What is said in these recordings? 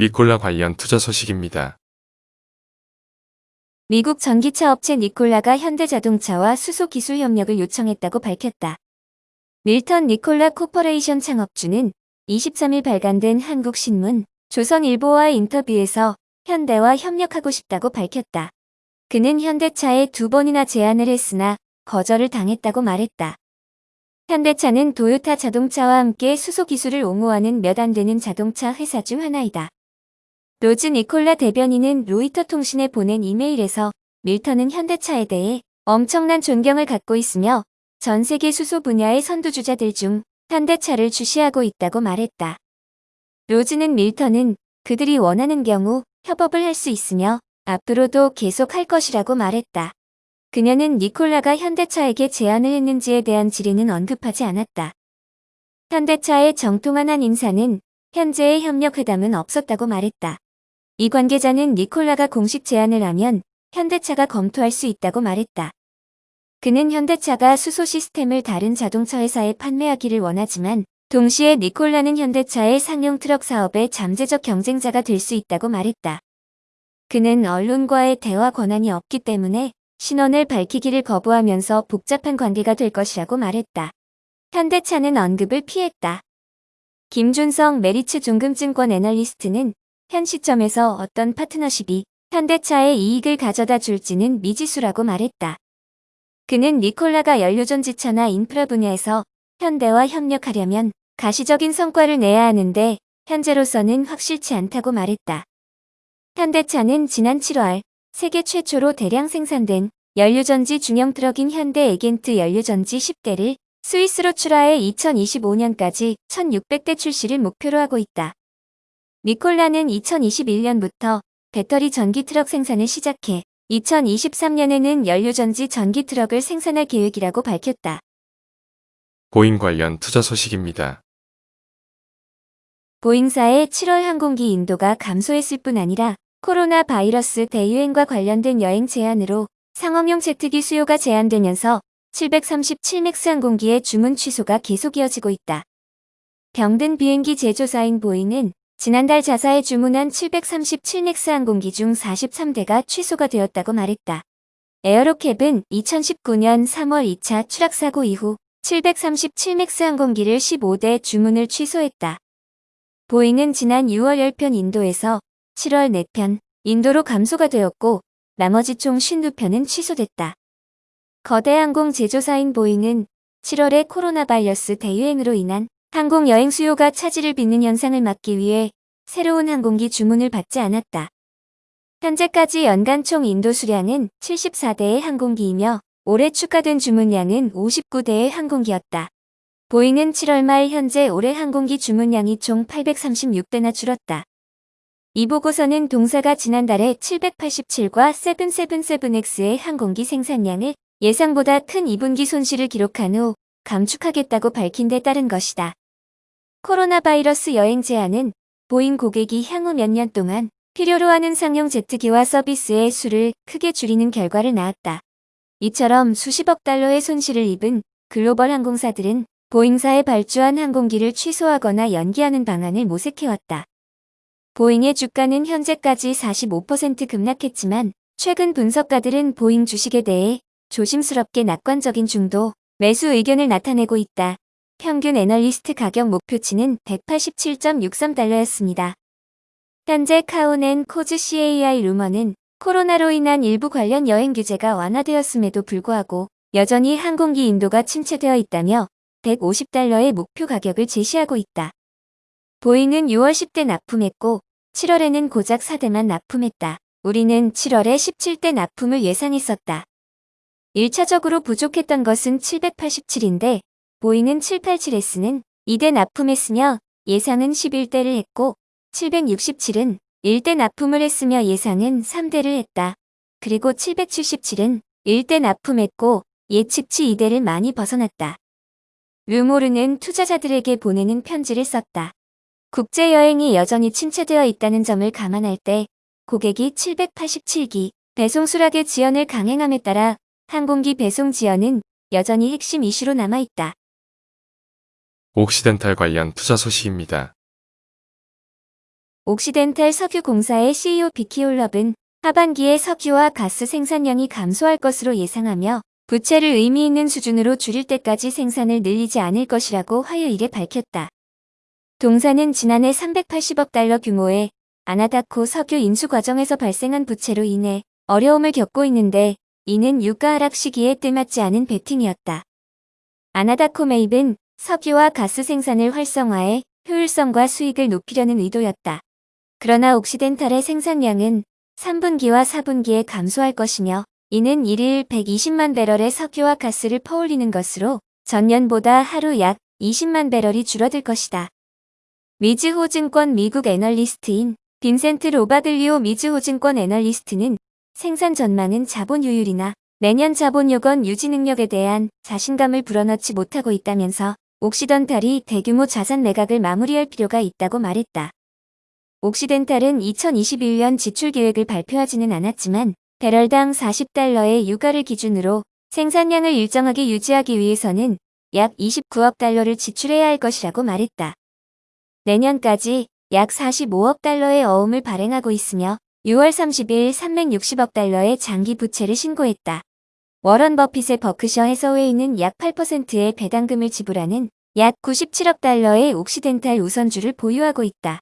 니콜라 관련 투자 소식입니다. 미국 전기차 업체 니콜라가 현대자동차와 수소 기술 협력을 요청했다고 밝혔다. 밀턴 니콜라 코퍼레이션 창업주는 23일 발간된 한국신문 조선일보와의 인터뷰에서 현대와 협력하고 싶다고 밝혔다. 그는 현대차에 두 번이나 제안을 했으나 거절을 당했다고 말했다. 현대차는 도요타 자동차와 함께 수소 기술을 옹호하는 몇 안 되는 자동차 회사 중 하나이다. 로즈 니콜라 대변인은 로이터 통신에 보낸 이메일에서 밀턴은 현대차에 대해 엄청난 존경을 갖고 있으며 전 세계 수소 분야의 선두주자들 중 현대차를 주시하고 있다고 말했다. 로즈는 밀턴은 그들이 원하는 경우 협업을 할 수 있으며 앞으로도 계속 할 것이라고 말했다. 그녀는 니콜라가 현대차에게 제안을 했는지에 대한 질의는 언급하지 않았다. 현대차의 정통한 한 인사는 현재의 협력 회담은 없었다고 말했다. 이 관계자는 니콜라가 공식 제안을 하면 현대차가 검토할 수 있다고 말했다. 그는 현대차가 수소 시스템을 다른 자동차 회사에 판매하기를 원하지만 동시에 니콜라는 현대차의 상용 트럭 사업의 잠재적 경쟁자가 될 수 있다고 말했다. 그는 언론과의 대화 권한이 없기 때문에 신원을 밝히기를 거부하면서 복잡한 관계가 될 것이라고 말했다. 현대차는 언급을 피했다. 김준성 메리츠 종금증권 애널리스트는 현 시점에서 어떤 파트너십이 현대차의 이익을 가져다 줄지는 미지수라고 말했다. 그는 니콜라가 연료전지차나 인프라 분야에서 현대와 협력하려면 가시적인 성과를 내야 하는데 현재로서는 확실치 않다고 말했다. 현대차는 지난 7월 세계 최초로 대량 생산된 연료전지 중형 트럭인 현대 에겐트 연료전지 10대를 스위스로 출하해 2025년까지 1600대 출시를 목표로 하고 있다. 니콜라는 2021년부터 배터리 전기 트럭 생산을 시작해 2023년에는 연료전지 전기 트럭을 생산할 계획이라고 밝혔다. 보잉 관련 투자 소식입니다. 보잉사의 7월 항공기 인도가 감소했을 뿐 아니라 코로나 바이러스 대유행과 관련된 여행 제한으로 상업용 제트기 수요가 제한되면서 737 맥스 항공기의 주문 취소가 계속 이어지고 있다. 병든 비행기 제조사인 보잉은 지난달 자사에 주문한 737맥스 항공기 중 43대가 취소가 되었다고 말했다. 에어로캡은 2019년 3월 2차 추락 사고 이후 737맥스 항공기를 15대 주문을 취소했다. 보잉은 지난 6월 10편 인도에서 7월 4편 인도로 감소가 되었고 나머지 총 52편은 취소됐다. 거대 항공 제조사인 보잉은 7월에 코로나 바이러스 대유행으로 인한 항공 여행 수요가 차질을 빚는 현상을 막기 위해 새로운 항공기 주문을 받지 않았다. 현재까지 연간 총 인도 수량은 74대의 항공기이며 올해 추가된 주문량은 59대의 항공기였다. 보잉은 7월 말 현재 올해 항공기 주문량이 총 836대나 줄었다. 이 보고서는 동사가 지난달에 787과 777X의 항공기 생산량을 예상보다 큰 2분기 손실을 기록한 후 감축하겠다고 밝힌 데 따른 것이다. 코로나 바이러스 여행 제한은 보잉 고객이 향후 몇 년 동안 필요로 하는 상용 제트기와 서비스의 수를 크게 줄이는 결과를 낳았다. 이처럼 수십억 달러의 손실을 입은 글로벌 항공사들은 보잉사에 발주한 항공기를 취소하거나 연기하는 방안을 모색해왔다. 보잉의 주가는 현재까지 45% 급락했지만 최근 분석가들은 보잉 주식에 대해 조심스럽게 낙관적인 중도 매수 의견을 나타내고 있다. 평균 애널리스트 가격 목표치는 187.63달러였습니다. 현재 카운앤 코즈 CAI 루머는 코로나로 인한 일부 관련 여행 규제가 완화되었음에도 불구하고 여전히 항공기 인도가 침체되어 있다며 150달러의 목표 가격을 제시하고 있다. 보잉은 6월 10대 납품했고 7월에는 고작 4대만 납품했다. 우리는 7월에 17대 납품을 예상했었다. 1차적으로 부족했던 것은 787인데 보잉은 787S는 2대 납품했으며 예상은 11대를 했고 767은 1대 납품을 했으며 예상은 3대를 했다. 그리고 777은 1대 납품했고 예측치 2대를 많이 벗어났다. 르모르는 투자자들에게 보내는 편지를 썼다. 국제여행이 여전히 침체되어 있다는 점을 감안할 때 고객이 787기 배송 수락의 지연을 강행함에 따라 항공기 배송 지연은 여전히 핵심 이슈로 남아있다. 옥시덴탈 관련 투자 소식입니다. 옥시덴탈 석유공사의 CEO 비키올럽은 하반기에 석유와 가스 생산량이 감소할 것으로 예상하며 부채를 의미 있는 수준으로 줄일 때까지 생산을 늘리지 않을 것이라고 화요일에 밝혔다. 동사는 지난해 380억 달러 규모의 아나다코 석유 인수 과정에서 발생한 부채로 인해 어려움을 겪고 있는데 이는 유가 하락 시기에 뜰맞지 않은 베팅이었다. 아나다코 매입은 석유와 가스 생산을 활성화해 효율성과 수익을 높이려는 의도였다. 그러나 옥시덴탈의 생산량은 3분기와 4분기에 감소할 것이며 이는 1일 120만 배럴의 석유와 가스를 퍼올리는 것으로 전년보다 하루 약 20만 배럴이 줄어들 것이다. 미즈호증권 미국 애널리스트인 빈센트 로바들리오 미즈호증권 애널리스트는 생산 전망은 자본 유율이나 내년 자본 요건 유지 능력에 대한 자신감을 불어넣지 못하고 있다면서 옥시던탈이 대규모 자산 매각을 마무리할 필요가 있다고 말했다. 옥시덴탈은 2021년 지출 계획을 발표하지는 않았지만 배럴당 40달러의 유가를 기준으로 생산량을 일정하게 유지하기 위해서는 약 29억 달러를 지출해야 할 것이라고 말했다. 내년까지 약 45억 달러의 어음을 발행하고 있으며 6월 30일 360억 달러의 장기 부채를 신고했다. 워런 버핏의 버크셔 해서웨이는 약 8%의 배당금을 지불하는 약 97억 달러의 옥시덴탈 우선주를 보유하고 있다.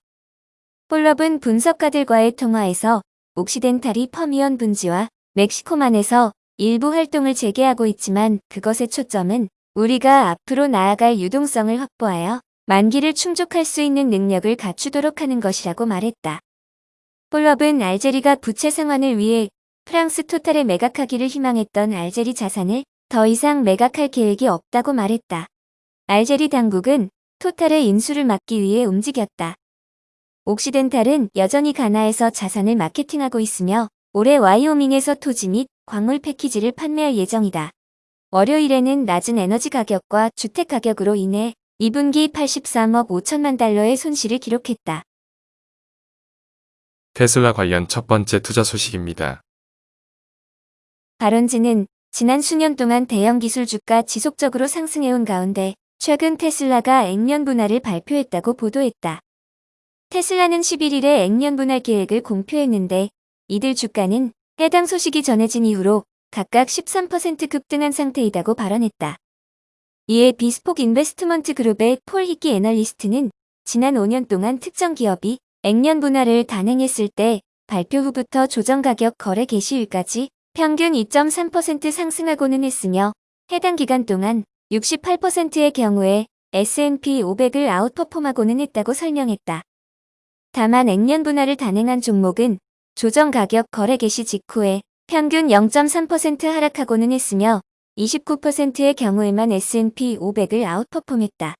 폴럽은 분석가들과의 통화에서 옥시덴탈이 퍼미언 분지와 멕시코만에서 일부 활동을 재개하고 있지만 그것의 초점은 우리가 앞으로 나아갈 유동성을 확보하여 만기를 충족할 수 있는 능력을 갖추도록 하는 것이라고 말했다. 폴럽은 알제리가 부채 상환을 위해 프랑스 토탈에 매각하기를 희망했던 알제리 자산을 더 이상 매각할 계획이 없다고 말했다. 알제리 당국은 토탈의 인수를 막기 위해 움직였다. 옥시덴탈은 여전히 가나에서 자산을 마케팅하고 있으며 올해 와이오밍에서 토지 및 광물 패키지를 판매할 예정이다. 월요일에는 낮은 에너지 가격과 주택 가격으로 인해 2분기 83억 5천만 달러의 손실을 기록했다. 테슬라 관련 첫 번째 투자 소식입니다. 바론즈는 지난 수년 동안 대형 기술 주가 지속적으로 상승해온 가운데 최근 테슬라가 액면 분할을 발표했다고 보도했다. 테슬라는 11일에 액면 분할 계획을 공표했는데 이들 주가는 해당 소식이 전해진 이후로 각각 13% 급등한 상태이다고 발언했다. 이에 비스폭 인베스트먼트 그룹의 폴 히키 애널리스트는 지난 5년 동안 특정 기업이 액면 분할을 단행했을 때 발표 후부터 조정 가격 거래 개시일까지 평균 2.3% 상승하고는 했으며 해당 기간 동안 68%의 경우에 S&P 500을 아웃퍼폼하고는 했다고 설명했다. 다만 액면 분할을 단행한 종목은 조정 가격 거래 개시 직후에 평균 0.3% 하락하고는 했으며 29%의 경우에만 S&P 500을 아웃퍼폼했다.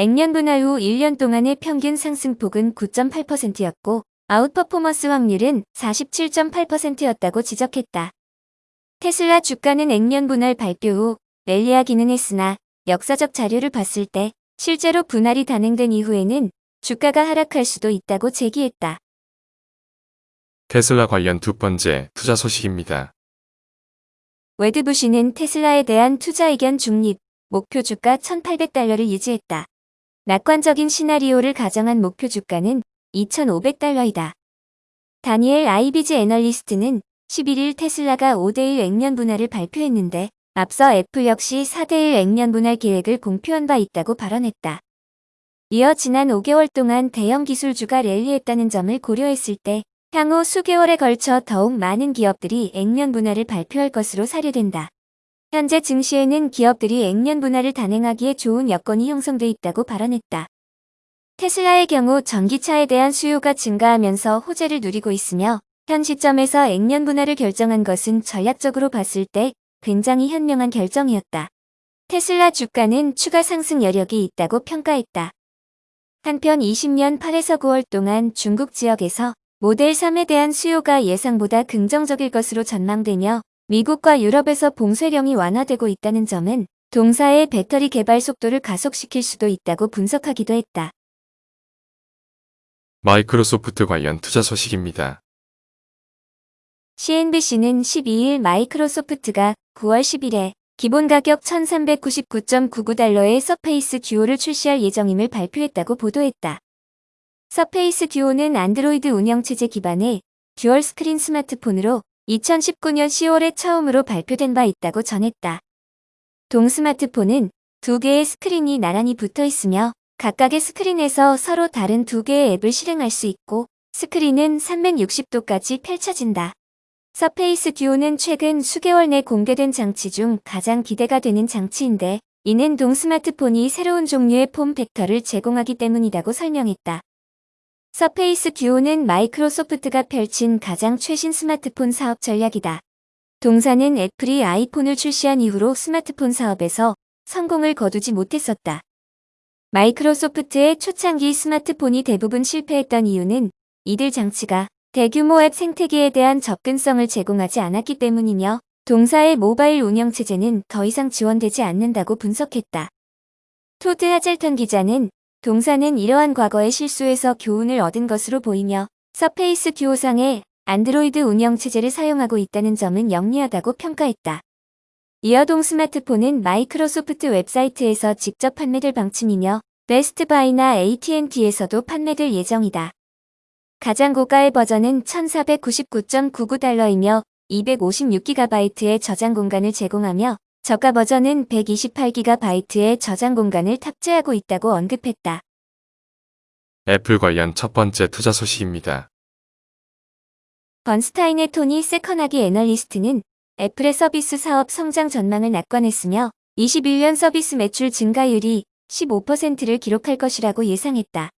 액면 분할 후 1년 동안의 평균 상승폭은 9.8%였고 아웃퍼포먼스 확률은 47.8%였다고 지적했다. 테슬라 주가는 액면 분할 발표 후 랠리하기는 했으나 역사적 자료를 봤을 때 실제로 분할이 단행된 이후에는 주가가 하락할 수도 있다고 제기했다. 테슬라 관련 두 번째 투자 소식입니다. 웨드부시는 테슬라에 대한 투자 의견 중립, 목표 주가 1,800달러를 유지했다. 낙관적인 시나리오를 가정한 목표 주가는 2,500달러이다. 다니엘 아이비즈 애널리스트는 11일 테슬라가 5대1 액면 분할을 발표했는데 앞서 애플 역시 4대1 액면 분할 계획을 공표한 바 있다고 발언했다. 이어 지난 5개월 동안 대형 기술주가 랠리했다는 점을 고려했을 때 향후 수개월에 걸쳐 더욱 많은 기업들이 액면 분할을 발표할 것으로 사료된다. 현재 증시에는 기업들이 액면 분할을 단행하기에 좋은 여건이 형성돼 있다고 발언했다. 테슬라의 경우 전기차에 대한 수요가 증가하면서 호재를 누리고 있으며 현 시점에서 액면 분할을 결정한 것은 전략적으로 봤을 때 굉장히 현명한 결정이었다. 테슬라 주가는 추가 상승 여력이 있다고 평가했다. 한편 20년 8에서 9월 동안 중국 지역에서 모델 3에 대한 수요가 예상보다 긍정적일 것으로 전망되며 미국과 유럽에서 봉쇄령이 완화되고 있다는 점은 동사의 배터리 개발 속도를 가속시킬 수도 있다고 분석하기도 했다. 마이크로소프트 관련 투자 소식입니다. CNBC는 12일 마이크로소프트가 9월 10일에 기본 가격 1399.99달러의 서페이스 듀오를 출시할 예정임을 발표했다고 보도했다. 서페이스 듀오는 안드로이드 운영체제 기반의 듀얼 스크린 스마트폰으로 2019년 10월에 처음으로 발표된 바 있다고 전했다. 동 스마트폰은 두 개의 스크린이 나란히 붙어 있으며 각각의 스크린에서 서로 다른 두 개의 앱을 실행할 수 있고 스크린은 360도까지 펼쳐진다. 서페이스 듀오는 최근 수개월 내 공개된 장치 중 가장 기대가 되는 장치인데 이는 동 스마트폰이 새로운 종류의 폼 팩터를 제공하기 때문이라고 설명했다. 서페이스 듀오는 마이크로소프트가 펼친 가장 최신 스마트폰 사업 전략이다. 동사는 애플이 아이폰을 출시한 이후로 스마트폰 사업에서 성공을 거두지 못했었다. 마이크로소프트의 초창기 스마트폰이 대부분 실패했던 이유는 이들 장치가 대규모 앱 생태계에 대한 접근성을 제공하지 않았기 때문이며 동사의 모바일 운영체제는 더 이상 지원되지 않는다고 분석했다. 토드 하젤턴 기자는 동사는 이러한 과거의 실수에서 교훈을 얻은 것으로 보이며 서페이스 듀오상의 안드로이드 운영체제를 사용하고 있다는 점은 영리하다고 평가했다. 이어동 스마트폰은 마이크로소프트 웹사이트에서 직접 판매될 방침이며 베스트바이나 AT&T에서도 판매될 예정이다. 가장 고가의 버전은 1499.99달러이며 256GB의 저장 공간을 제공하며 저가 버전은 128GB의 저장 공간을 탑재하고 있다고 언급했다. 애플 관련 첫 번째 투자 소식입니다. 번스타인의 토니 세커나기 애널리스트는 애플의 서비스 사업 성장 전망을 낙관했으며 21년 서비스 매출 증가율이 15%를 기록할 것이라고 예상했다.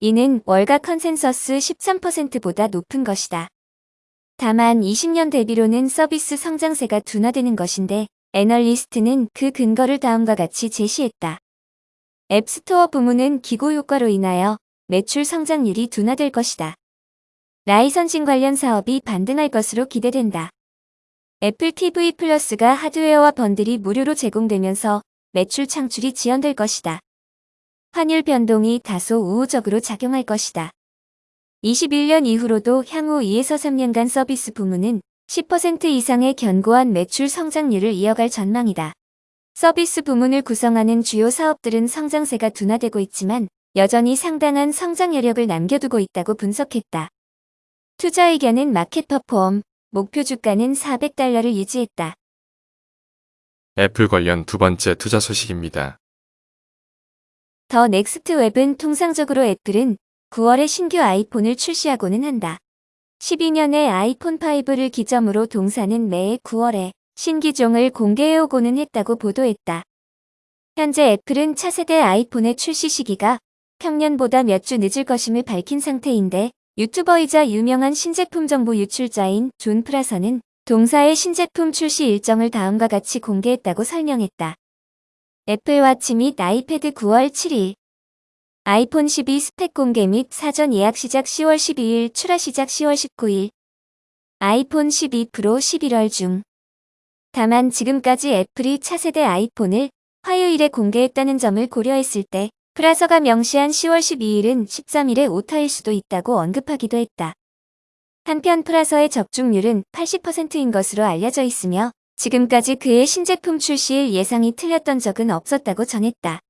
이는 월가 컨센서스 13%보다 높은 것이다. 다만 20년 대비로는 서비스 성장세가 둔화되는 것인데 애널리스트는 그 근거를 다음과 같이 제시했다. 앱스토어 부문은 기고 효과로 인하여 매출 성장률이 둔화될 것이다. 라이선싱 관련 사업이 반등할 것으로 기대된다. 애플 TV 플러스가 하드웨어와 번들이 무료로 제공되면서 매출 창출이 지연될 것이다. 환율 변동이 다소 우호적으로 작용할 것이다. 21년 이후로도 향후 2에서 3년간 서비스 부문은 10% 이상의 견고한 매출 성장률을 이어갈 전망이다. 서비스 부문을 구성하는 주요 사업들은 성장세가 둔화되고 있지만 여전히 상당한 성장 여력을 남겨두고 있다고 분석했다. 투자 의견은 마켓 퍼폼, 목표 주가는 400달러를 유지했다. 애플 관련 두 번째 투자 소식입니다. 더 넥스트 웹은 통상적으로 애플은 9월에 신규 아이폰을 출시하고는 한다. 12년에 아이폰 5를 기점으로 동사는 매해 9월에 신기종을 공개해오고는 했다고 보도했다. 현재 애플은 차세대 아이폰의 출시 시기가 평년보다 몇 주 늦을 것임을 밝힌 상태인데 유튜버이자 유명한 신제품 정보 유출자인 존 프라서는 동사의 신제품 출시 일정을 다음과 같이 공개했다고 설명했다. 애플워치 및 아이패드 9월 7일 아이폰 12 스펙 공개 및 사전 예약 시작 10월 12일 출하 시작 10월 19일 아이폰 12 프로 11월 중 다만 지금까지 애플이 차세대 아이폰을 화요일에 공개했다는 점을 고려했을 때 프라서가 명시한 10월 12일은 13일의 오타일 수도 있다고 언급하기도 했다. 한편 프라서의 적중률은 80%인 것으로 알려져 있으며 지금까지 그의 신제품 출시일 예상이 틀렸던 적은 없었다고 전했다.